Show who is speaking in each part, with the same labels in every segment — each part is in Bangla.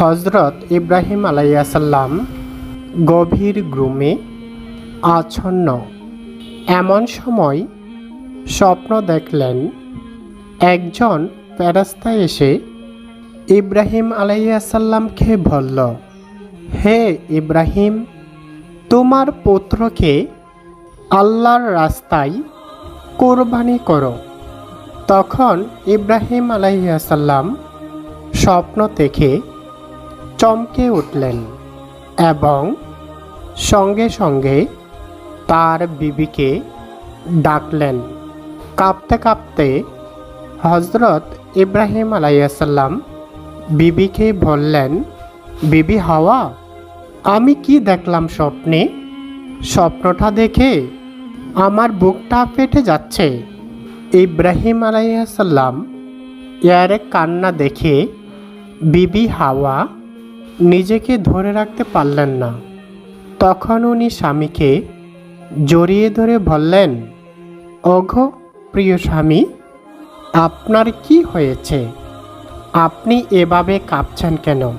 Speaker 1: হজরত ইব্রাহিম আলাইসাল্লাম গভীর গ্রুমে আচ্ছন্ন। এমন সময় স্বপ্ন দেখলেন, একজন প্যারাস্তা এসে ইব্রাহিম আলাইসাল্লামকে বলল, হে ইব্রাহিম, তোমার পুত্রকে আল্লাহর রাস্তায় কোরবানি করো। তখন ইব্রাহিম আলাইসাল্লাম স্বপ্ন দেখে চমকে উঠলেন এবং সঙ্গে সঙ্গে তার বিবিকে ডাকলেন। কাঁপতে কাঁপতে হজরত ইব্রাহিম আলাইসাল্লাম বিবিকে বললেন, বিবি হাওয়া, আমি কি দেখলাম স্বপ্নে? স্বপ্নটা দেখে আমার বুকটা ফেটে যাচ্ছে। ইব্রাহিম আলাইসাল্লাম ইয়ার কান্না দেখে বিবি হাওয়া নিজেকে ধরে রাখতে পারলেন না। তখন উনি স্বামীকে জড়িয়ে ধরে বললেন অঘ প্রিয় স্বামী, আপনার কি হয়েছে? আপনি এভাবে কাঁপছেন কেন?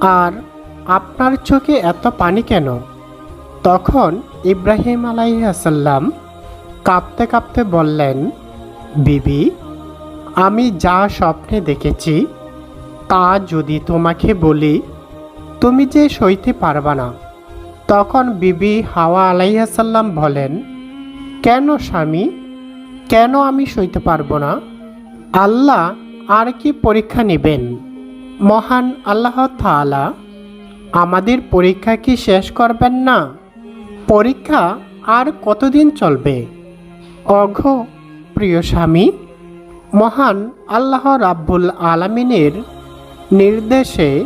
Speaker 1: আর আপনার চোখে এত পানি কেন? তখন ইব্রাহিম আলাইসাল্লাম কাঁপতে কাঁপতে বললেন, বিবি, আমি যা স্বপ্নে দেখেছি, তা যদি তোমাকে বলি তুমি যে সইতে পারবা না। তখন বিবি হাওয়া আলাইসাল্লাম বলেন, কেন স্বামী? কেন আমি সইতে পারব না? আল্লাহ আর কি পরীক্ষা নেবেন? মহান আল্লাহ তাআলা আমাদের পরীক্ষা কি শেষ করবেন না? পরীক্ষা আর কতদিন চলবে? অঘ, প্রিয় স্বামী, মহান আল্লাহ রাব্বুল আলামিনের নির্দেশে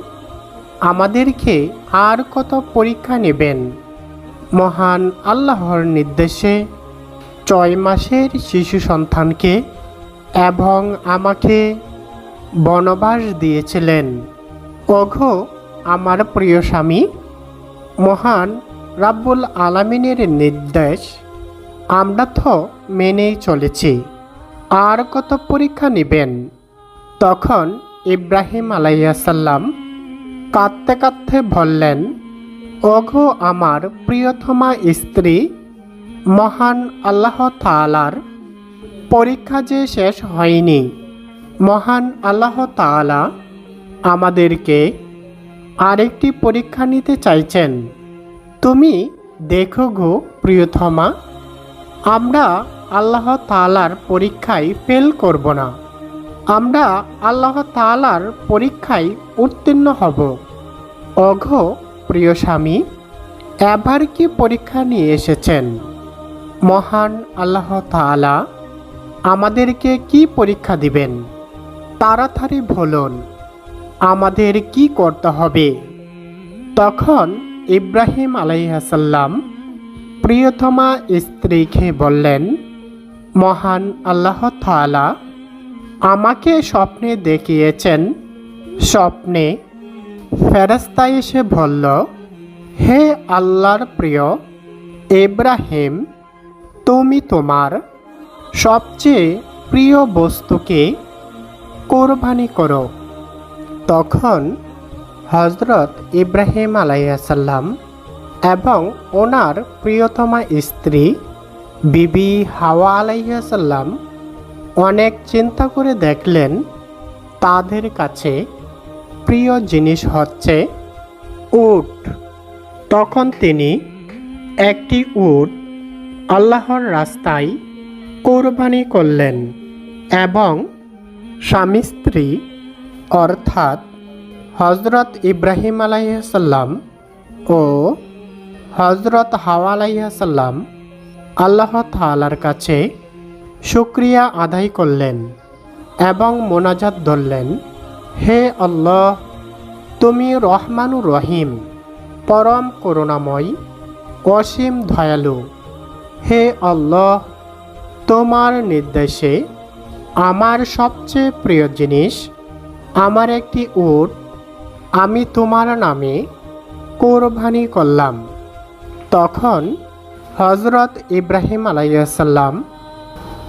Speaker 1: আমাদেরকে আর কত পরীক্ষা নেবেন? মহান আল্লাহর নির্দেশে ছয় মাসের শিশু সন্তানকে এবং আমাকে বনবাস দিয়েছিলেন। অঘ আমার প্রিয় স্বামী, মহান রাব্বুল আলামিনের নির্দেশ আমরা তো মেনেই চলেছি। আর কত পরীক্ষা নেবেন? তখন ইব্রাহিম আলাইসাল্লাম কাঁদতে কাঁদতে বললেন ওঘো আমার প্রিয়তমা স্ত্রী, মহান আল্লাহ তালার পরীক্ষা যে শেষ হয়নি, মহান আল্লাহ তাআলা আমাদেরকে আরেকটি পরীক্ষা নিতে চাইছেন। তুমি দেখো গো প্রিয়তমা, আমরা আল্লাহ তাআলার পরীক্ষায় ফেল করব না। আমরা আল্লাহ তাআলার পরীক্ষায় উত্তীর্ণ হব। অঘ, প্রিয় স্বামী, এবার কি পরীক্ষা নিয়ে এসেছেন? মহান আল্লাহ তাআলা আমাদেরকে কি পরীক্ষা দিবেন? তাড়াতাড়ি বলুন, আমাদের কি করতে হবে? তখন ইব্রাহিম আলাইহাসাল্লাম প্রিয়তমা স্ত্রীকে বললেন, মহান আল্লাহ তাআলা আমাকে স্বপ্নে দেখিয়েছেন স্বপ্নে ফেরাস্তা এসে বলল, হে আল্লাহর প্রিয় ইব্রাহিম তুমি তোমার সবচেয়ে প্রিয় বস্তুকে কোরবানি করো। তখন হজরত ইব্রাহিম আলাইসাল্লাম এবং ওনার প্রিয়তমা স্ত্রী বিবি হাওয়া আলাইসাল্লাম অনেক চিন্তা করে দেখলেন তাদের কাছে প্রিয় জিনিস হচ্ছে উট। তখন তিনি একটি উট আল্লাহর রাস্তায় কোরবানি করলেন এবং স্বামী স্ত্রী, অর্থাৎ হজরত ইব্রাহিম আলাইসাল্লাম ও হজরত হাওয়া আলাইসাল্লাম আল্লাহ তালার কাছে শুক্রিয়া আদায় করলেন এবং মোনাজাত ধরলেন। হে আল্লাহ, তুমি রহমানুর রহিম, পরম করুণাময়, অসীম দয়ালু। হে আল্লাহ, তোমার নির্দেশে আমার সবচেয়ে প্রিয় জিনিস, আমার একটি উট, আমি তোমার নামে কোরবানি করলাম। তখন হজরত ইব্রাহিম আলাইসাল্লাম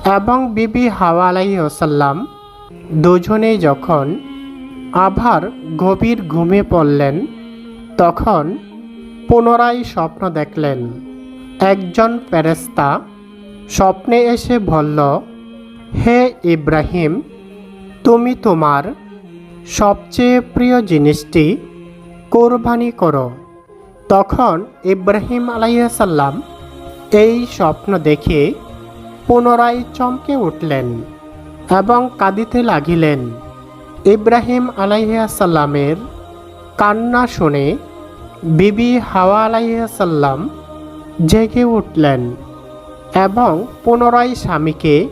Speaker 1: এবং বিবি হাওয়া আলাইসাল্লাম দুজনেই যখন আবার গভীর ঘুমে পড়লেন। তখন পুনরায় স্বপ্ন দেখলেন, একজন ফেরেস্তা স্বপ্নে এসে বলল, হে ইব্রাহিম, তুমি তোমার সবচেয়ে প্রিয় জিনিসটি কোরবানি করো। তখন ইব্রাহিম আলাইসাল্লাম এই স্বপ্ন দেখে পুনরায় চমকে উঠলেন এবং কাঁদিতে লাগিলেন। ইব্রাহিম আলাইসাল্লামের কান্না শুনে বিবি হাওয়া আলাইসাল্লাম জেগে উঠলেন এবং পুনরায় স্বামীকে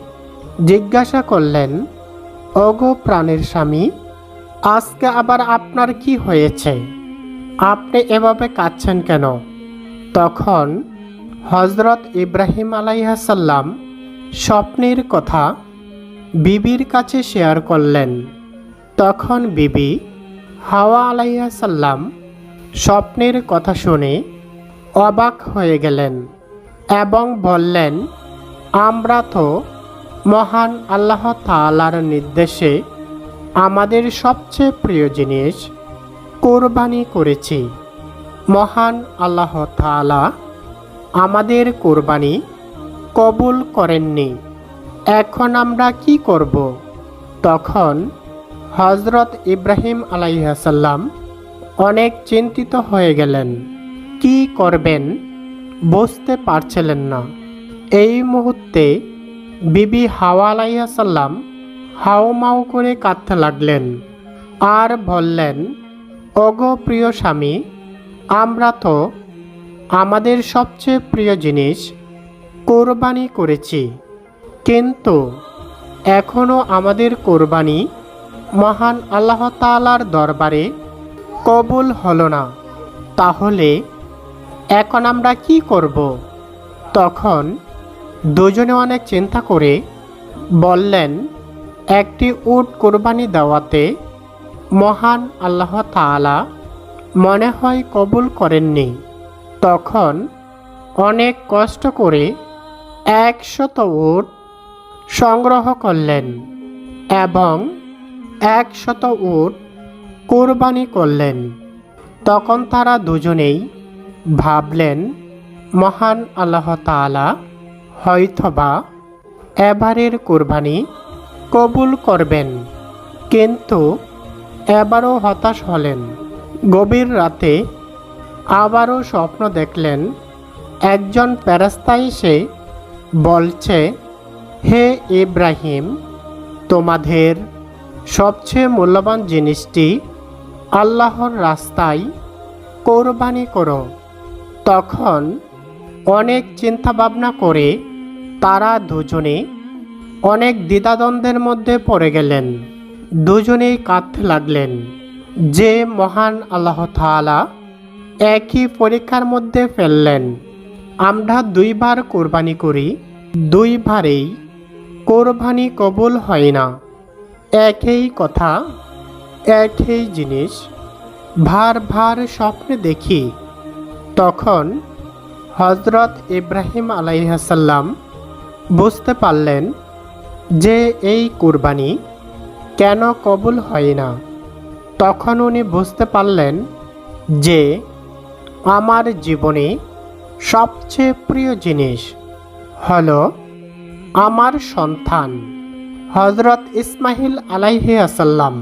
Speaker 1: জিজ্ঞাসা করলেন অগো প্রাণের স্বামী, আজকে আবার আপনার কি হয়েছে? আপনি এভাবে কাঁদছেন কেন? তখন হজরত ইব্রাহিম আলাইহাসাল্লাম স্বপ্নের কথা বিবির কাছে শেয়ার করলেন। তখন বিবি হাওয়া আলাইহাসাল্লাম স্বপ্নের কথা শুনে অবাক হয়ে গেলেন এবং বললেন, আমরা তো মহান আল্লাহ তালার নির্দেশে আমাদের সবচেয়ে প্রিয় জিনিস কোরবানি করেছি। মহান আল্লাহ তালা আমাদের কোরবানি কবুল করেননি। এখন আমরা কি করব? তখন হজরত ইব্রাহিম আলাইহাসাল্লাম অনেক চিন্তিত হয়ে গেলেন। কি করবেন? বুঝতে পারছিলেন না। এই মুহূর্তে বিবি হাওয়া আলাইহাসাল্লাম হাওমাও করে কাঁদতে লাগলেন আর বললেন, ওগো প্রিয় স্বামী, আমরা তো আমাদের সবচেয়ে প্রিয় জিনিস কোরবানি করেছি। কিন্তু এখনও আমাদের কোরবানি মহান আল্লাহ তালার দরবারে কবুল হলো না। তাহলে এখন আমরা কি করব? তখন দুজনে অনেক চিন্তা করে বললেন, একটি উট কোরবানি দেওয়াতে মহান আল্লাহ তাআলা মনে হয় কবুল করেননি। তখন অনেক কষ্ট করে একশত উট সংগ্রহ করলেন এবং একশত উট কোরবানি করলেন। তখন তারা দুজনেই ভাবলেন, মহান আল্লাহ তাআলা হয়তোবা এবারের কোরবানি কবুল করবেন, কিন্তু এবারও হতাশ হলেন। গভীর রাতে আবারও স্বপ্ন দেখলেন, একজন প্যারাস্তা এসে বলছে, হে ইব্রাহিম, তোমাদের সবচেয়ে মূল্যবান জিনিসটি আল্লাহর রাস্তায় কোরবানি করো। তখন অনেক চিন্তা ভাবনা করে তারা দুজনে অনেক দ্বিধাদ্বন্দ্বের মধ্যে পড়ে গেলেন। দুজনেই কাঁদতে লাগলেন যে মহান আল্লাহ তাআলা একই পরীক্ষার মধ্যে ফেললেন। আমরা দুইবার কোরবানি করি, দুইবারেই কোরবানি কবুল হয় না। একই কথা, একই জিনিস, ভার ভার স্বপ্নে দেখি। তখন হজরত ইব্রাহিম আলাইহাসাল্লাম বুঝতে পারলেন যে এই কুরবানি কেন কবুল হয় না। তখন উনি বুঝতে পারলেন যে আমার জীবনে সবচেয়ে প্রিয় জিনিস হলো আমার সন্তান। হজরত ইসমাহিল আলাইহি আসাল্লাম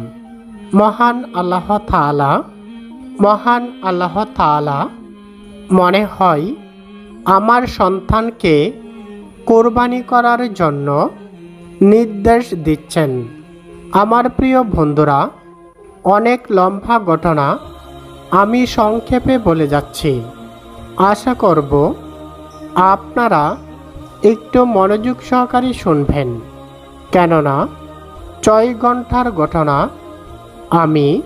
Speaker 1: মহান আল্লাহ তাআলা, মহান আল্লাহ তাআলা, মনে হয় আমার সন্তানকে কোরবানি করার জন্য নির্দেশ দিচ্ছেন। আমার প্রিয় বন্ধুরা, অনেক লম্বা ঘটনা আমি সংক্ষেপে বলে যাচ্ছি। আশা করব আপনারা একটু মনোযোগ সহকারে শুনবেন। কেননা ছয় ঘণ্টার ঘটনা আমি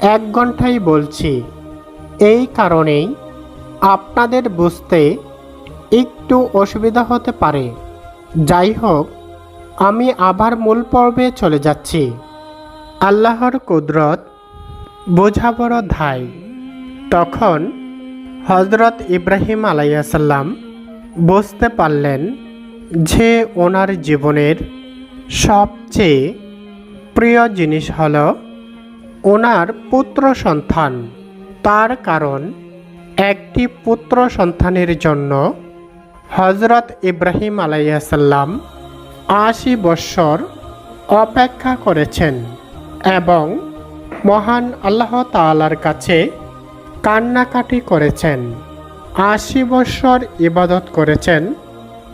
Speaker 1: এক ঘন্টাই বলছি। এই কারণেই আপনাদের বুঝতে একটু অসুবিধা হতে পারে। যাই হোক, আমি আবার মূল পর্বে চলে যাচ্ছি। আল্লাহর কুদরত বোঝা বড় ধাই তখন হজরত ইব্রাহিম আলাইসাল্লাম বুঝতে পারলেন যে ওনার জীবনের সবচেয়ে প্রিয় জিনিস হল ওনার পুত্র সন্তান। তার কারণ, একটি পুত্র সন্তানের জন্য হজরত ইব্রাহিম আলাইসাল্লাম আশি বৎসর অপেক্ষা করেছেন এবং মহান আল্লাহ তাআলার কাছে কান্নাকাটি করেছেন। আশি বৎসর ইবাদত করেছেন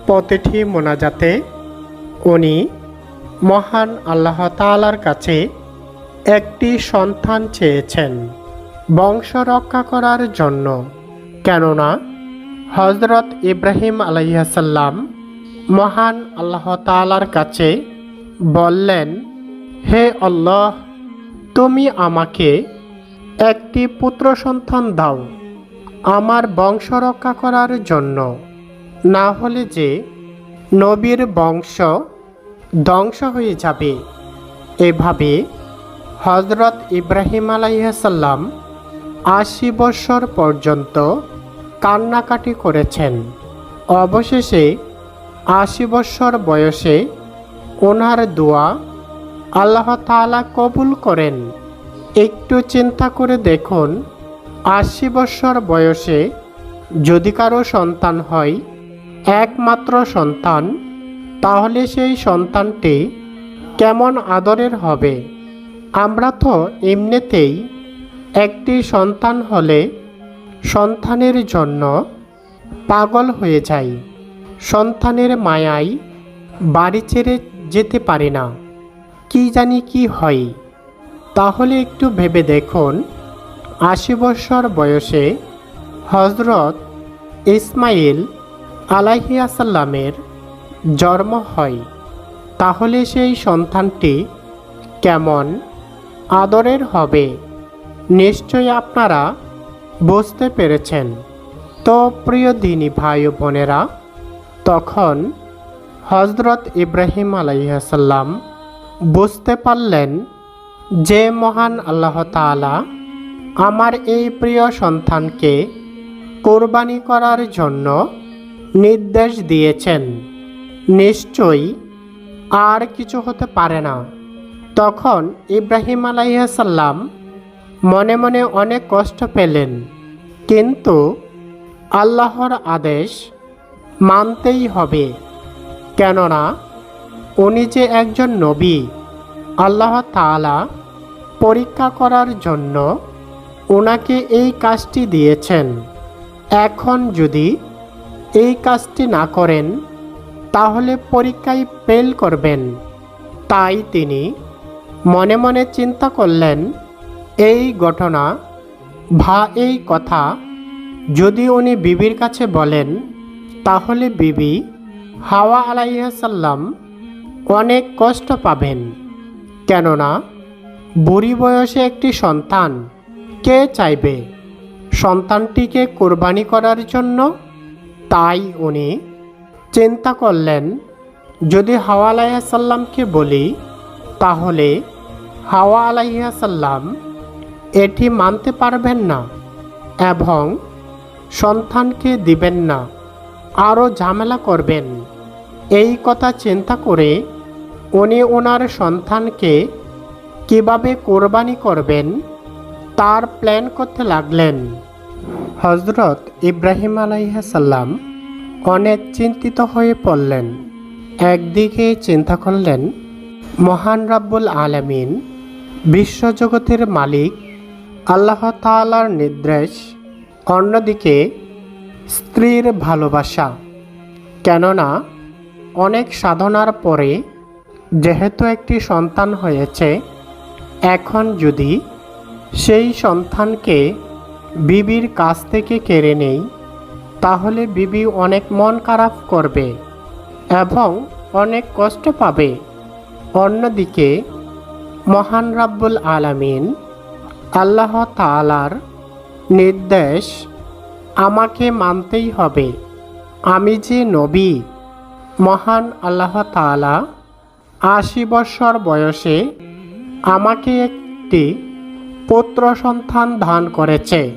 Speaker 1: প্রতিটি মোনাজাতে। উনি মহান আল্লাহ তাআলার কাছে একটি সন্তান চেয়েছেন বংশ রক্ষা করার জন্য। কেননা হজরত ইব্রাহিম আলাইসাল্লাম মহান আল্লাহ তাআলার কাছে বললেন, হে আল্লাহ, তুমি আমাকে একটি পুত্র সন্তান দাও। আমার বংশ রক্ষা করার জন্য। না হলে যে নবীর বংশ ধ্বংস হয়ে যাবে। এভাবে হজরত ইব্রাহিম আলাইসাল্লাম আশি বৎসর পর্যন্ত কান্নাকাটি করেছেন। অবশেষে আশি বৎসর বয়সে ওনার দোয়া আল্লাহ তাআলা কবুল করেন। একটু চিন্তা করে দেখুন, আশি বৎসর বয়সে যদি কারও সন্তান হয়, একমাত্র সন্তান তাহলে সেই সন্তানটি কেমন আদরের হবে? আমরা তো এমনিতেই একটি সন্তান হলে সন্তানের জন্য পাগল হয়ে যাই। সন্তানের মায়ায় বাড়ি ছেড়ে যেতে পারি না। কি জানি কি হয়। তাহলে একটু ভেবে দেখুন, আশি বছর বয়সে হজরত ইসমাইল আলাহিয়াসাল্লামের জন্ম হয়। তাহলে সেই সন্তানটি কেমন? আদরের হবে। নিশ্চয় আপনারা বুঝতে পেরেছেন। তো প্রিয় দিনী ভাই বোনেরা, তখন হজরত ইব্রাহিম আলাইসাল্লাম বুঝতে পারলেন যে মহান আল্লাহ তাআলা আমার এই প্রিয় সন্তানকে কোরবানি করার জন্য নির্দেশ দিয়েছেন। নিশ্চয়ই আর কিছু হতে পারে না। তখন ইব্রাহিম আলাইসাল্লাম মনে মনে অনেক কষ্ট পেলেন। কিন্তু আল্লাহর আদেশ মানতেই হবে। কেননা উনি যে একজন নবী, আল্লাহ তাআলা পরীক্ষা করার জন্য ওনাকে এই কাজটি দিয়েছেন। এখন যদি এই কাজটি না করেন তাহলে পরীক্ষায় ফেল করবেন। তাই তিনি মনে মনে চিন্তা করলেন, এই ঘটনা ভা এই কথা। যদি উনি বিবির কাছে বলেন, তাহলে বিবি হাওয়া আলাইসাল্লাম অনেক কষ্ট পাবেন। কেননা বুড়ি বয়সে একটি সন্তান কে চাইবে? সন্তানটিকে কোরবানি করার জন্য তাই উনি চিন্তা করলেন, যদি হাওয়া আলাইসাল্লামকে বলি, তাহলে হাওয়া আলাইসাল্লাম এটি মানতে পারবেন না এবং সন্তানকে দিবেন না, আরও ঝামেলা করবেন। এই কথা চিন্তা করে উনি ওনার সন্তানকে কীভাবে কোরবানি করবেন তার প্ল্যান করতে লাগলেন। হজরত ইব্রাহিম আলাইহাসাল্লাম অনেক চিন্তিত হয়ে পড়লেন। একদিকে চিন্তা করলেন, মহান রাব্বুল আলামিন, বিশ্বজগতের মালিক, আল্লাহ তাআলার নির্দেশ, অন্যদিকে স্ত্রীর ভালোবাসা। কেননা, অনেক সাধনার পরে যেহেতু একটি সন্তান হয়েছে, এখন যদি সেই সন্তানকে বিবির কাছ থেকে কেড়ে নেই তাহলে বিবি অনেক মন খারাপ করবে এবং অনেক কষ্ট পাবে। অন্যদিকে, মহান রাব্বুল আলামিন আল্লাহ তাআলার নির্দেশ আমাকে মানতেই হবে। আমি যে নবী, মহান আল্লাহ তাআলা, আশি বৎসর বয়সে আমাকে একটি পুত্র সন্তান দান করেছে।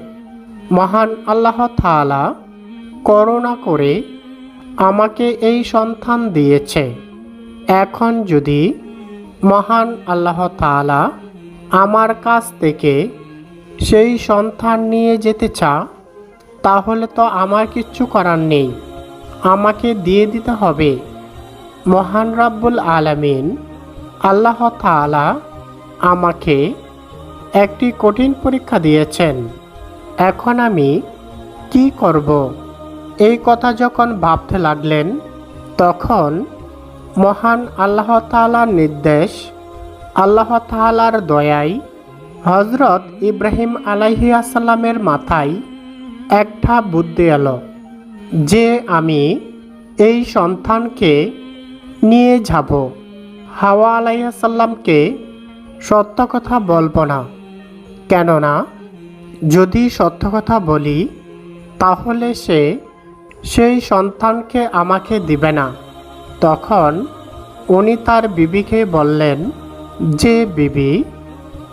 Speaker 1: মহান আল্লাহ তাআলা করুণা করে আমাকে এই সন্তান দিয়েছে। এখন যদি মহান আল্লাহ তাআলা আমার কাছ থেকে সেই সন্তান নিয়ে যেতে চা, তাহলে তো আমার কিচ্ছু করার নেই। আমাকে দিয়ে দিতে হবে। মহান রাব্বুল আলামিন আল্লাহ তাআলা আমাকে একটি কঠিন পরীক্ষা দিয়েছেন। এখন আমি কি করব? এই কথা যখন ভাবতে লাগলেন, তখন মহান আল্লাহ তাআলার নির্দেশ, আল্লাহ তাআলার দয়ায় হজরত ইব্রাহিম আলাইহি আসাল্লামের মাথায় একটা বুদ্ধি এলো যে আমি এই সন্তানকে নিয়ে যাব। হাওয়া আলাইসাল্লামকে সত্য কথা বলব না। কেননা যদি সত্য কথা বলি, তাহলে সে সেই সন্তানকে আমাকে দিবে না। তখন উনি তার বিবিকে বললেন, যে বিবি,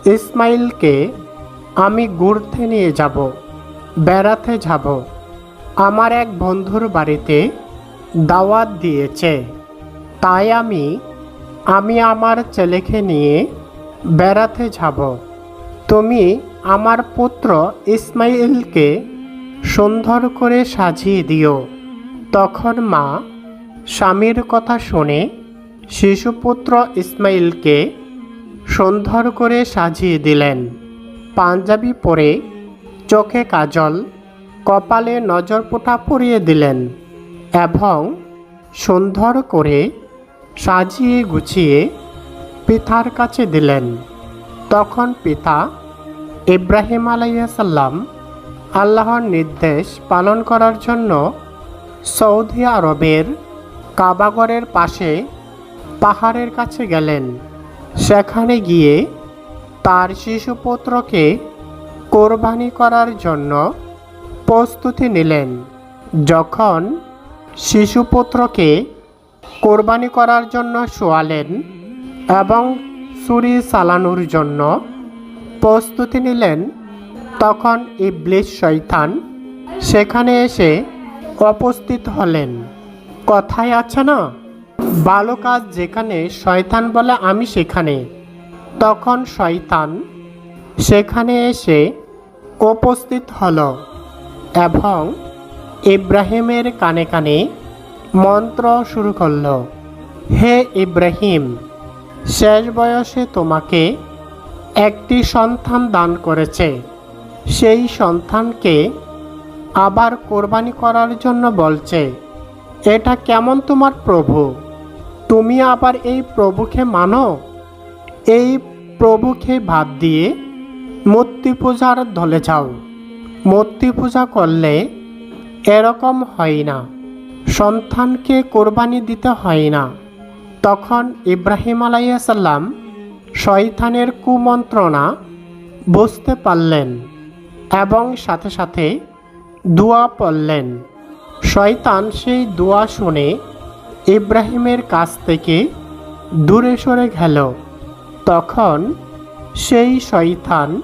Speaker 1: ইসমাইলকে আমি ঘুরতে নিয়ে যাব, বেড়াতে যাব। আমার এক বন্ধুর বাড়িতে দাওয়াত দিয়েছে। তাই আমি আমি আমার ছেলেকে নিয়ে বেড়াতে যাব। তুমি আমার পুত্র ইসমাইলকে সুন্দর করে সাজিয়ে দিও। তখন মা স্বামীর কথা শুনে শিশুপুত্র ইসমাইলকে সুন্দর করে সাজিয়ে দিলেন। পাঞ্জাবি পরে চোখে কাজল, কপালে নজর নজরপোটা পরিয়ে দিলেন এবং সুন্দর করে সাজিয়ে গুছিয়ে পিতার কাছে দিলেন। তখন পিতা ইব্রাহিম আলাইসাল্লাম আল্লাহর নির্দেশ পালন করার জন্য সৌদি আরবের কাবাগরের পাশে পাহাড়ের কাছে গেলেন। সেখানে গিয়ে তার শিশুপুত্রকে কোরবানি করার জন্য প্রস্তুতি নিলেন। যখন শিশুপুত্রকে কোরবানি করার জন্য শোয়ালেন এবং ছুরি চালানোর জন্য প্রস্তুতি নিলেন তখন ইবলিশ শৈতান সেখানে এসে উপস্থিত হলেন। কথায় আছে না ভালো কাজ যেখানে শয়তান বলে আমি সেখানে। তখন শয়তান সেখানে এসে উপস্থিত হলো এবং ইব্রাহিমের কানে কানে মন্ত্র শুরু করল, হে ইব্রাহিম, শেষ বয়সে তোমাকে একটি সন্তান দান করেছে। সেই সন্তানকে আবার কোরবানি করার জন্য বলছে, এটা কেমন তোমার প্রভু? তুমি আবার এই প্রভুকে মানো? এই প্রভুকে ভাত দিয়ে মূর্তি পূজার ধলে যাও। মূর্তি পূজা করলে এরকম হয় না। সন্তানকে কোরবানি দিতে হয় না। তখন ইব্রাহিম আলাইসাল্লাম শয়তানের কুমন্ত্রণা বুঝতে পারলেন। এবং সাথে সাথে দোয়া পড়লেন। শয়তান সেই দোয়া শুনে ইব্রাহিমের কাছ থেকে দূরে সরে গেল। তখন সেই শয়তান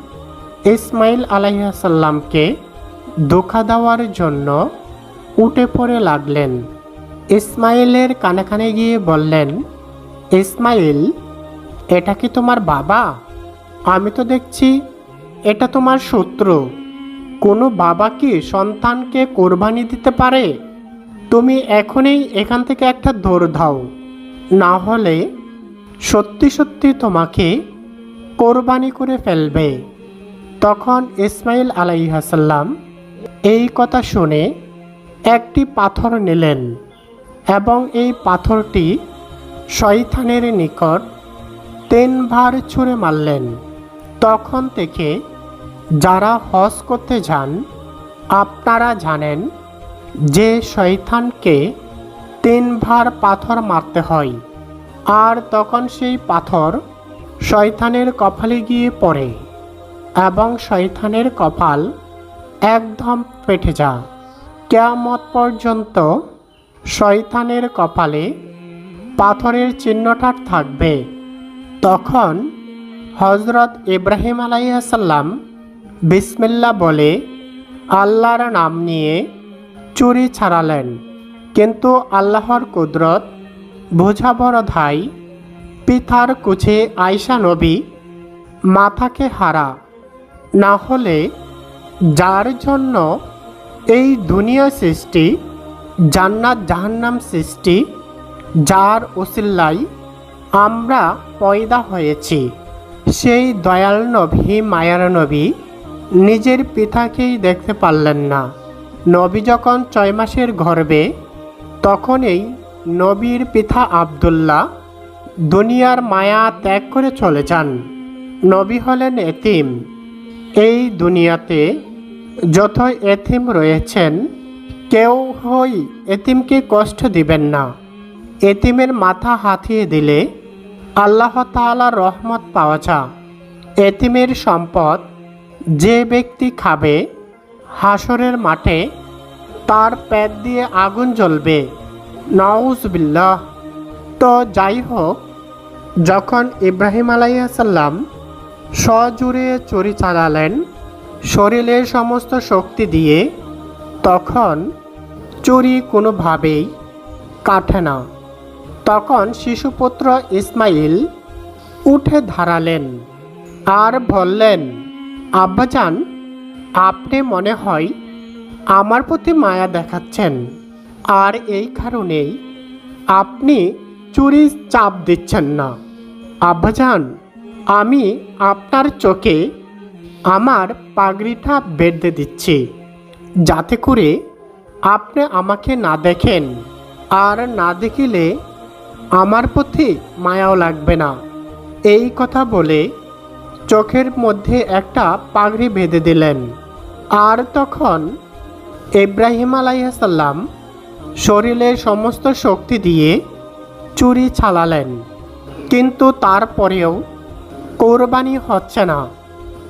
Speaker 1: ইসমাইল আলাইসাল্লামকে ধোকা দেওয়ার জন্য উঠে পড়ে লাগলেন। ইসমাইলের কানে কানে গিয়ে বললেন, ইসমাইল, এটা কি তোমার বাবা? আমি তো দেখছি এটা তোমার শত্রু। কোনো বাবা কি সন্তানকে কোরবানি দিতে পারে? তুমি এখনই এখান থেকে একটা দৌড় দাও। না হলে সত্যি সত্যি তোমাকে কোরবানি করে ফেলবে। তখন ইসমাইল আলাইহাসাল্লাম এই কথা শুনে একটি পাথর নিলেন এবং এই পাথরটি শয়তানের নিকট তিনবার ছুঁড়ে মারলেন। তখন থেকে যারা হজ করতে যান, আপনারা জানেন যে শয়তানকে তিনবার পাথর মারতে হয়, আর তখন সেই পাথর শয়তানের কপালে গিয়ে পড়ে এবং শয়তানের কপাল একদম পেটে যা কেয়ামত পর্যন্ত শয়তানের কপালে পাথরের চিহ্নটা থাকবে। তখন হজরত ইব্রাহিম আলাইসাল্লাম বিসমিল্লা বলে, আল্লাহর নাম নিয়ে চুরি ছাড়ালেন। কিন্তু আল্লাহর কুদরত বোঝা বড় ধাই পিতার কুছে আয়সা নবী মাথাকে হারা। না হলে যার জন্য এই দুনিয়া সৃষ্টি, জান্নাত জাহান্নাম সৃষ্টি, যার ওসিল্লাই আমরা পয়দা হয়েছি, সেই দয়াল নবী, মায়ার নবী নিজের পিতাকেই দেখতে পারলেন না। নবী যখন ছয় মাসের গর্বে, তখনই নবীর পিতা আবদুল্লাহ দুনিয়ার মায়া ত্যাগ করে চলে যান। নবী হলেন এতিম। এই দুনিয়াতে যত এতিম রয়েছেন কেউ হই এতিমকে কষ্ট দিবেন না। এতিমের মাথা হাতিয়ে দিলে আল্লাহ তাআলার রহমত পাওয়া যা এতিমের সম্পদ যে ব্যক্তি খাবে, হাসরের মাঠে তার পেট দিয়ে আগুন জ্বলবে। নউজবিল্লাহ। তো যাই হোক, যখন ইব্রাহিম আলাইসাল্লাম সজুড়ে চুরি চালালেন, শরীরের সমস্ত শক্তি দিয়ে, তখন চুরি কোনোভাবেই কাটে না। তখন শিশুপুত্র ইসমাইল উঠে দাঁড়ালেন আর বললেন আব্বাজান, আপনি মনে হয় আমার প্রতি মায়া দেখাচ্ছেন। আর এই কারণেই আপনি চুরি চাপ দিচ্ছেন না। আব্বাজান, আমি আপনার চোখে আমার পাগড়িটা বেঁধে দিচ্ছি। যাতে করে আপনি আমাকে না দেখেন। আর না দেখিলে আমার প্রতি মায়াও লাগবে না। এই কথা বলে চোখের মধ্যে একটা পাগড়ি বেঁধে দিলেন। আর তখন ইব্রাহিম আলাইসাল্লাম শরীরের সমস্ত শক্তি দিয়ে চুরি চালালেন। কিন্তু তারপরেও কোরবানি হচ্ছে না।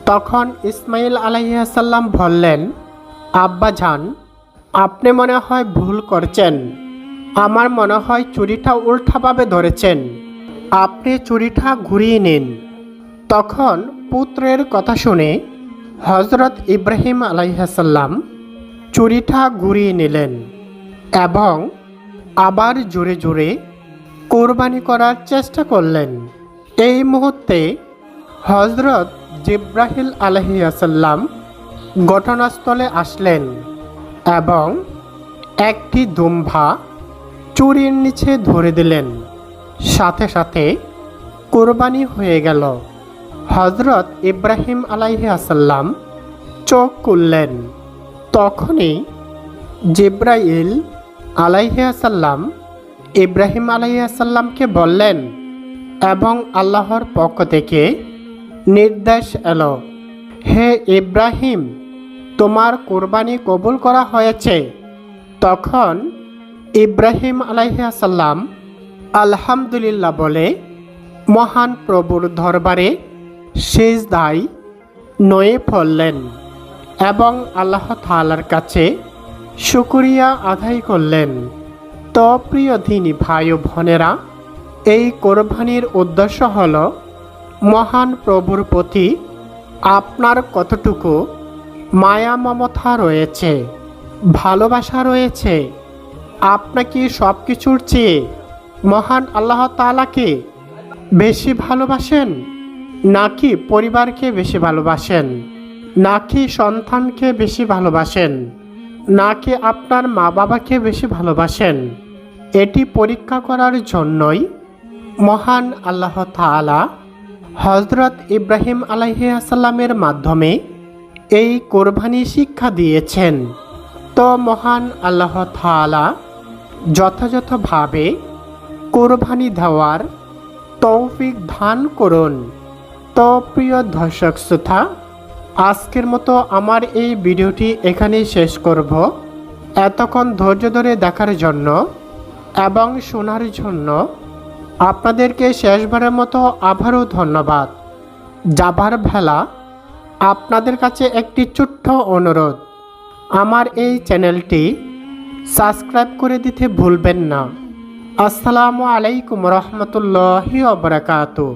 Speaker 1: তখন ইসমাইল আলাইসাল্লাম বললেন, আব্বা যান আপনি মনে হয় ভুল করছেন। আমার মনে হয় চুরিটা উল্টাভাবে ধরেছেন। আপনি চুরিটা ঘুরিয়ে নিন। তখন পুত্রের কথা শুনে হজরত ইব্রাহিম আলাইহাসাল্লাম চুরিটা ঘুরিয়ে নিলেন এবং আবার জোরে জোরে কোরবানি করার চেষ্টা করলেন। এই মুহূর্তে হজরত জিব্রাহিল আলহিয়াসাল্লাম ঘটনাস্থলে আসলেন এবং একটি দুম্ভা চুরির নিচে ধরে দিলেন। সাথে সাথে কোরবানি হয়ে গেল। হজরত ইব্রাহিম আলাইহি আসাল্লাম চোখ খুললেন। তখনই জিব্রাইল আলাইহি আসাল্লাম ইব্রাহিম আলাইহি আসাল্লামকে বললেন, এবং আল্লাহর পক্ষ থেকে নির্দেশ এলো, হে ইব্রাহিম, তোমার কোরবানি কবুল করা হয়েছে। তখন ইব্রাহিম আলাইহাসাল্লাম আলহামদুলিল্লাহ বলে মহান প্রভুর দরবারে শেষ দায় নয়ে ফললেন এবং আল্লাহ তালার কাছে শুকরিয়া আদায় করলেন। তো প্রিয় দিনী ভাই ও বোনেরা, এই কোরবানির উদ্দেশ্য হল মহান প্রভুর প্রতি আপনার কতটুকু মায়া মমতা রয়েছে, ভালোবাসা রয়েছে আপনাকে সব কিছুর চেয়ে মহান আল্লাহ তালাকে বেশি ভালোবাসেন? নাকি পরিবারকে বেশি ভালোবাসেন? নাকি সন্তানকে বেশি ভালোবাসেন? নাকি আপনার মা বাবাকে বেশি ভালোবাসেন? এটি পরীক্ষা করার জন্যই মহান আল্লাহ তালা হজরত ইব্রাহিম আলাইসাল্লামের মাধ্যমে এই কোরবানি শিক্ষা দিয়েছেন। তো মহান আল্লাহ তালা যথাযথভাবে কোরবানি দেওয়ার তৌফিক দান করুন। তো প্রিয় দর্শক শ্রোতা, আজকের মতো আমার এই ভিডিওটি এখানেই শেষ করব। এতক্ষণ ধৈর্য ধরে দেখার জন্য এবং শোনার জন্য আপনাদেরকে শেষবারের মতো আবারও ধন্যবাদ। যাবার ভেলা, আপনাদের কাছে একটি ছোট্ট অনুরোধ। আমার এই চ্যানেলটি সাবস্ক্রাইব করে দিতে ভুলবেন না। আসসালামু আলাইকুম রহমতুল্লাহি ওবরাকাতু